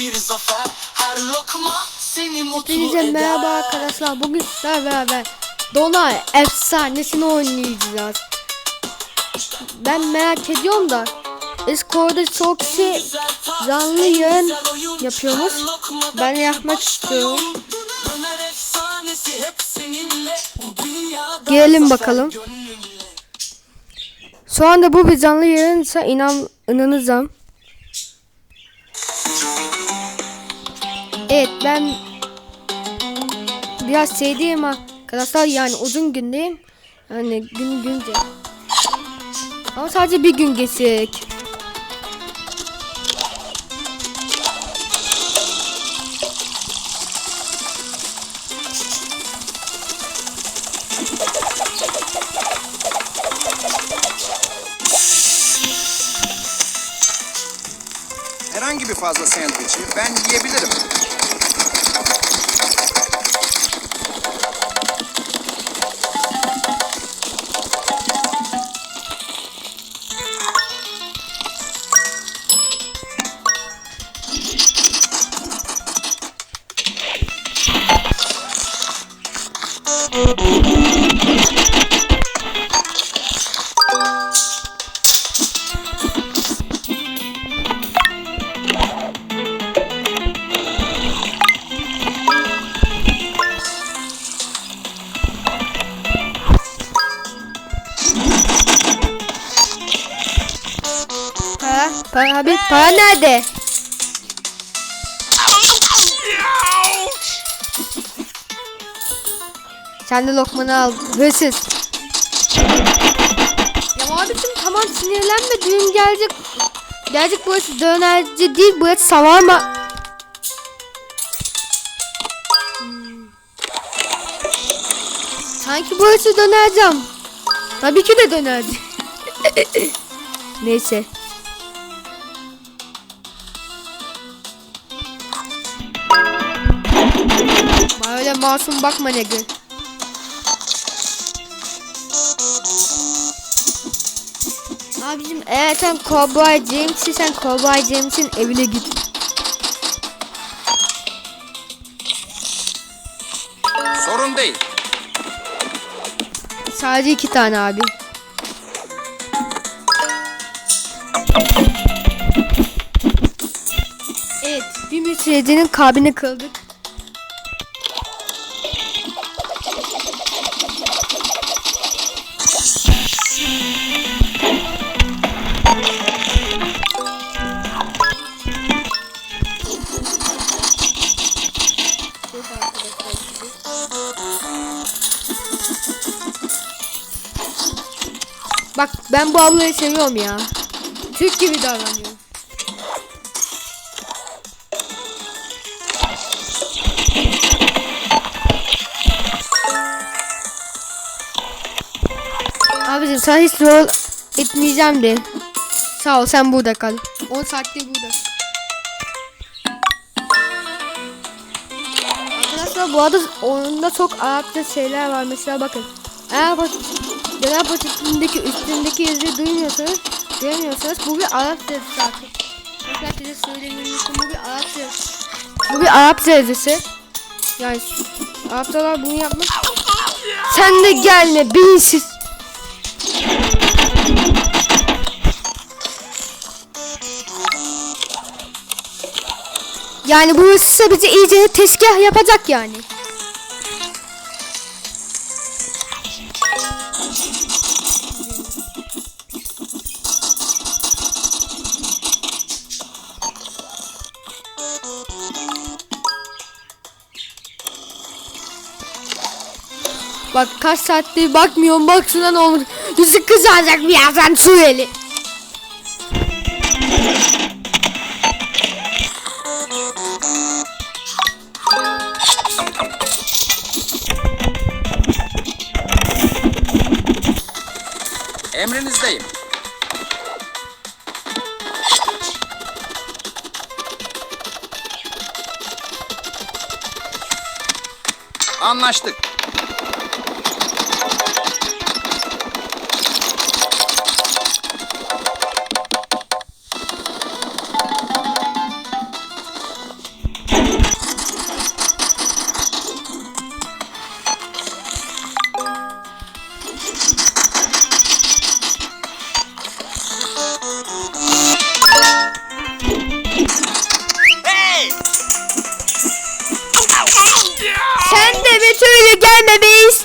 bir zafer Her lokma seni mutlu Hepinize eder merhaba arkadaşlar. Bugün sizlerle beraber Dolunay efsanesini oynayacağız. Ben merak ediyorum da Discord'da çok kişi canlı yayın yapıyormuş. Ben yapmak istiyorum. Girelim bakalım. Şu anda bu bir canlı yayınsa inan inanacağım. Evet ben biraz sevdiğim arkadaşlar yani uzun gündeyim. Yani gün günce. Ama sadece bir gün geçecek. Herhangi bir fazla sandviçi ben yiyebilirim. Para, para abi, para nerede? Sen de lokmanı al. Hırsız. Ya abicim tamam sinirlenme. Düğün gelecek. Gelecek burası dönerci değil. Burası savarma. Hmm. Sanki burası dönercam. Tabii ki de dönerci. Neyse. Öyle masum bakma Negi. Abicim eğer sen Cowboy James'i sen Cowboy James'in evine git. Sorun değil. Sadece iki tane abi. Evet, bir müşterinin kalbini kırdık. Bak ben bu ablayı seviyorum ya. Türk gibi davranıyor. Abicim sana hiç rol etmeyeceğim de. Sağ ol sen burada kal. 10 saattir burada. Arkadaşlar bu arada oyunda çok Arapça şeyler var. Mesela bakın. Eğer Genel paketindeki üstündeki yazıyı duymuyorsanız, duyamıyorsanız bu bir Arapça yazısı. Tekrar size söylemiyorum bu bir Arapça Bu bir Arapça yazısı. Yani Arapçalar bunu yapmış. Sen de gelme beyinsiz. Yani bu ise bizi iyice teşkih yapacak yani. Bak kaç saattir bakmıyorum baksana ne olur. Yüzü kızaracak birazdan şu eli. Emrinizdeyim. Anlaştık. Hayır gelmemiş.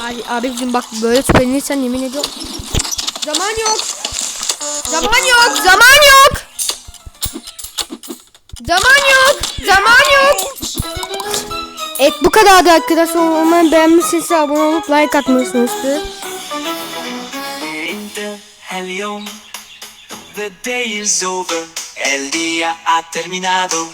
Abi, abicim bak böyle tüpelenirsen yemin ediyorum. Zaman yok. Zaman yok. Zaman yok. Zaman yok. Zaman yok. Evet bu kadardı arkadaşlar. Umarım beğenmişsiniz. Abone olup like atmışsınızdır. The day is over. El ha terminado